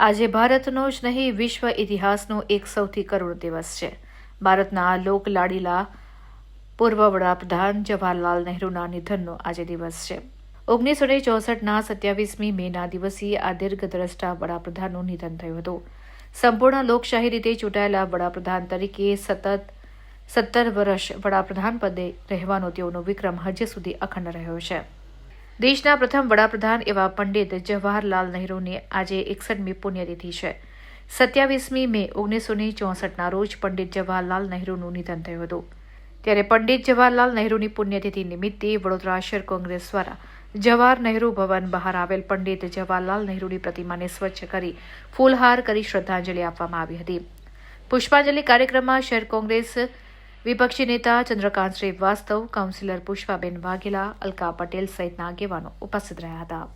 આજે ભારતનો જ નહીં, વિશ્વ ઇતિહાસનો એક સૌથી કરુણ દિવસ છે. ભારતના લોક લાડીલા પૂર્વ વડાપ્રધાન જવાહરલાલ નહેરુના નિધનનો આજે દિવસ છે. ઓગણીસો ને ચોસઠના સત્યાવીસમી મેના દિવસે આ દીર્ઘદ્રષ્ટા વડાપ્રધાનનું નિધન થયું હતું. સંપૂર્ણ લોકશાહી રીતે ચૂંટાયેલા વડાપ્રધાન તરીકે સતત સત્તર વર્ષ વડાપ્રધાન પદે રહેવાનો તેઓનો વિક્રમ હજી સુધી અખંડ રહ્યો છે. દેશના પ્રથમ વડાપ્રધાન એવા પંડિત જવાહરલાલ નહેરુની આજે એકસઠમી પુણ્યતિથિ છે. સત્યાવીસમી મે ઓગણીસો ને ચોસઠના રોજ પંડિત જવાહરલાલ નહેરુનું નિધન થયું હતું. ત્યારે પંડિત જવાહરલાલ નહેરુની પુણ્યતિથિ નિમિત્તે વડોદરા શહેર કોંગ્રેસ દ્વારા જવાહર નહેરુ ભવન બહાર આવેલ પંડિત જવાહરલાલ નહેરુની પ્રતિમાને સ્વચ્છ કરી ફૂલહાર કરી શ્રદ્ધાંજલિ આપવામાં આવી હતી. પુષ્પાંજલિ કાર્યક્રમમાં શહેર કોંગ્રેસ વિપક્ષી નેતા ચંદ્રકાંત શ્રીવાસ્તવ કાઉન્સિલર પુષ્પાબેન વાઘેલા અલકા પટેલ સહિતના આગેવાનો ઉપસ્થિત રહ્યા હતા.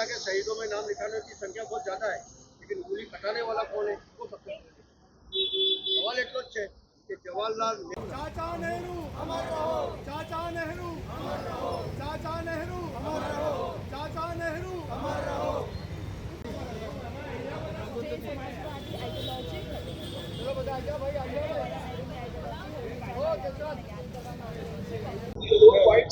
उंगली कटा के शहीदों में नाम लिखाने की संख्या बहुत ज्यादा है लेकिन उंगली कटाने वाला कौन है वो सबसे सवाल એટલો જ છે કે જવાહરલાલ ચાચા નહેરુ અમર રહો ચાચા નહેરુ અમર રહો ચાચા નહેરુ અમર રહો ચાચા નહેરુ અમર રહો ચલો બધા આજા ભાઈ આજા ઓકે ચલ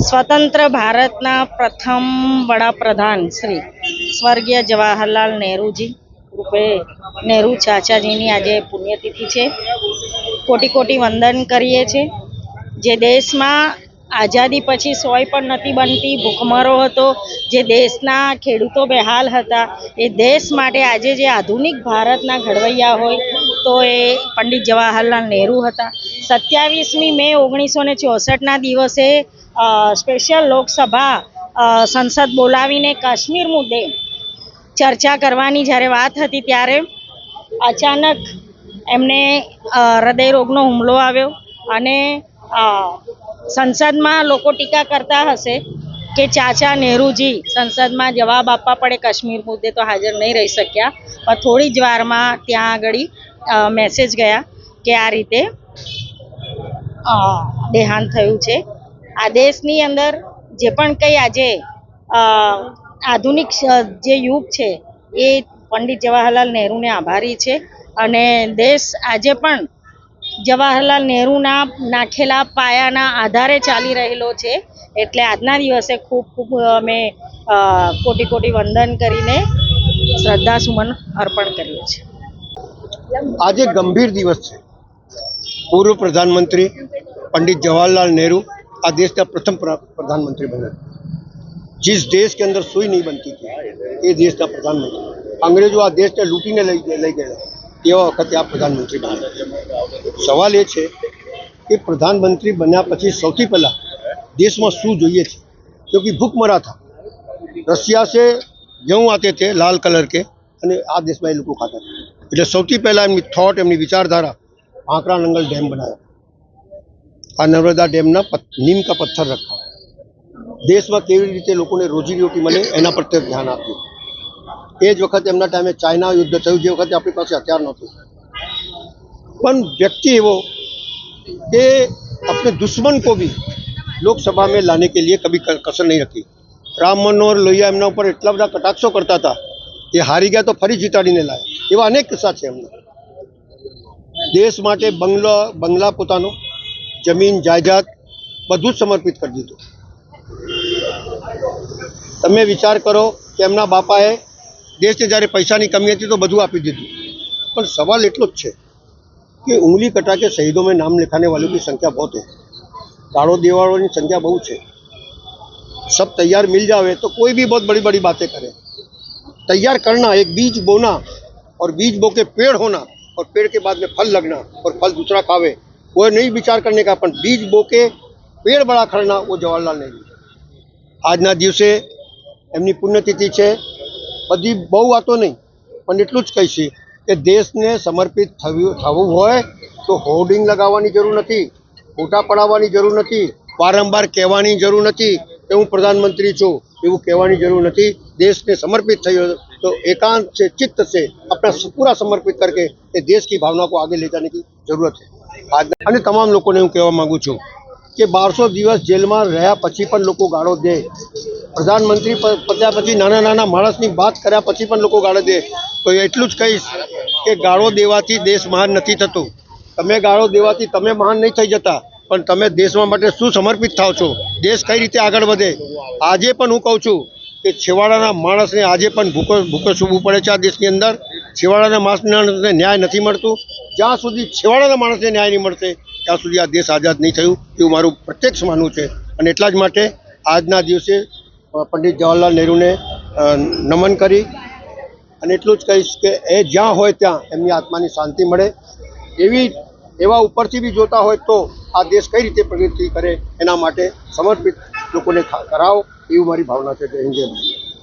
સ્વતંત્ર ભારતના પ્રથમ વડાપ્રધાન શ્રી સ્વર્ગીય જવાહરલાલ નહેરુજી રૂપે નહેરુ ચાચાજીની આજે પુણ્યતિથિ છે. કોટી કોટી વંદન કરીએ છીએ. જે દેશમાં આઝાદી પછી સોય પણ નથી બનતી, ભૂખમરો હતો, જે દેશના ખેડૂતો બેહાલ હતા, એ દેશ માટે આજે જે આધુનિક ભારતના ઘડવૈયા હોય, તો એ પંડિત જવાહરલાલ નહેરુ હતા. સત્યાવીસમી મે ઓગણીસો ને ચોસઠના દિવસે સ્પેશિયલ લોકસભા સંસદ બોલાવીને કાશ્મીર મુદ્દે ચર્ચા કરવાની જ્યારે વાત હતી ત્યારે અચાનક એમને હૃદયરોગનો હુમલો આવ્યો અને સંસદમાં લોકો ટીકા કરતા હશે કે ચાચા નહેરુજી સંસદમાં જવાબ આપવા પડે કાશ્મીર મુદ્દે તો હાજર નહીં રહી શક્યા. પણ થોડી જ વારમાં ત્યાં આગળ મેસેજ ગયા કે આ રીતે દેહાંત થયું છે. આ દેશની અંદર જે પણ કંઈ આજે આધુનિક જે યુગ છે, એ પંડિત જવાહરલાલ નહેરુને આભારી છે. અને દેશ આજે પણ જવાહરલાલ નહેરુના નાખેલા પાયાના આધારે ચાલી રહેલો છે. એટલે આજના દિવસે ખૂબ ખૂબ અમે કોટી કોટી વંદન કરીને શ્રદ્ધાસુમન અર્પણ કરીએ છીએ. આજે ગંભીર દિવસ છે. પૂર્વ પ્રધાનમંત્રી પંડિત જવાહરલાલ નહેરુ આ દેશના પ્રથમ પ્ર- પ્રધાનમંત્રી બન્યા जिस देश के अंदर सुई नहीं बनती थी એ દેશના પ્રધાનમંત્રી અંગ્રેજો આ દેશને લૂંટીને લઈ ગયા- લઈ ગયા તેવા વખતે આ પ્રધાનમંત્રી બન્યા સવાલ એ છે કે પ્રધાનમંત્રી બન્યા પછી સૌથી પહેલા દેશમાં શું જોઈએ છે क्योंकि भूखमरा था रशिया से गेहूँ आते थे लाल कलर के અને આ દેશમાં એ લોકો ખાતા હતા એટલે સૌથી પહેલાં એમની થોટ એમની વિચારધારા આંકડા નંગલ ડેમ બનાવ્યા આ નર્મદા ડેમના પથ- નીમ કા પથ્થર રખા દેશમાં કેવી રીતે લોકોને રોજી રોટી મળે એના પર તે ધ્યાન આપ્યું એ જ વખતે એમના ટાઈમે ચાઇના યુદ્ધ થયું જે વખતે આપણી પાસે હથિયાર નહોતું પણ વ્યક્તિ એવો કે अपने दुश्मन को भी લોકસભા में लाने के लिए कभी क- कसर नहीं रखी રામ મનોહર લોહિયા એમના ઉપર એટલા બધા કટાક્ષો કરતા હતા એ હારી ગયા તો ફરી જીતાડીને લાયા એવા અનેક કિસ્સા છે એમના દેશ માટે બંગલો બંગલા પોતાનો જમીન જાયદાદ બધું જ સમર્પિત કરી દીધું તમે વિચાર કરો કે એમના બાપાએ દેશને જ્યારે પૈસાની કમી હતી તો બધું આપી દીધું પણ સવાલ એટલો જ છે कि उंगली कटा के शहीदों में नाम लिखाने वालों की संख्या बहुत है गाड़ो देवाड़ों की संख्या बहुत है सब तैयार मिल जावे तो कोई भी बहुत बड़ी बड़ी बातें करे तैयार करना एक बीज बोना और बीज बो के पेड़ होना और पेड़ के बाद में फल लगना और फल दूसरा खावे वो नहीं विचार करने का પણ બીજ બો કે પેડ બડા ખડના वो જવાહરલાલ નહેરુ આજના દિવસે એમની પુણ્યતિથિ છે બધી બહુ વાતો નહીં પણ એટલું જ કહીશ કે દેશને સમર્પિત થવું થવું હોય તો હોર્ડિંગ લગાવવાની જરૂર નથી ફોટા પડાવવાની જરૂર નથી વારંવાર કહેવાની જરૂર નથી કે હું પ્રધાનમંત્રી છું એવું કહેવાની જરૂર નથી દેશને समर्पित થયો तो एकांत से चित्त से अपना पूरा समर्पित करके ये देश की भावना को आगे ले जाने की जरूरत है आज અને તમામ લોકોને હું કહેવા માગું છું કે બારસો દિવસ જેલમાં રહ્યા પછી પણ લોકો ગાળો દે. પ્રધાનમંત્રી પત્યા પછી નાના નાના માણસની વાત કર્યા પછી પણ લોકો ગાળો દે. તો એટલું જ કહીશ કે ગાળો દેવાથી દેશ મહાન નથી થતો. તમે ગાળો દેવાથી તમે મહાન નહીં થઈ જતા. પણ તમે દેશમાં માટે શું સમર્પિત થાવ છો. દેશ કઈ રીતે આગળ વધે? આજે પણ હું કહું છું કે છેવાડાના માણસને આજે પણ ભૂકો ભૂખો સૂવું પડે છે આ દેશની અંદર. છેવાડાના માણસને ન્યાય નથી મળતું. જ્યાં સુધી છેવાડાના માણસને ન્યાય નહીં મળશે, ત્યાં સુધી આ દેશ આઝાદ નહીં થયું, એવું મારું પ્રત્યક્ષ માનવું છે. અને એટલા જ માટે આજના દિવસે પંડિત જવાહરલાલ નહેરુને નમન કરી અને એટલું જ કહીશ કે એ જ્યાં હોય ત્યાં એમની આત્માની શાંતિ મળે. એવી, એવા ઉપરથી બી જોતા હોય તો આ દેશ કઈ રીતે પ્રગતિ કરે એના માટે સમર્પિત લોકોને કરાવો, એવું મારી ભાવના છે. જય હિન્દ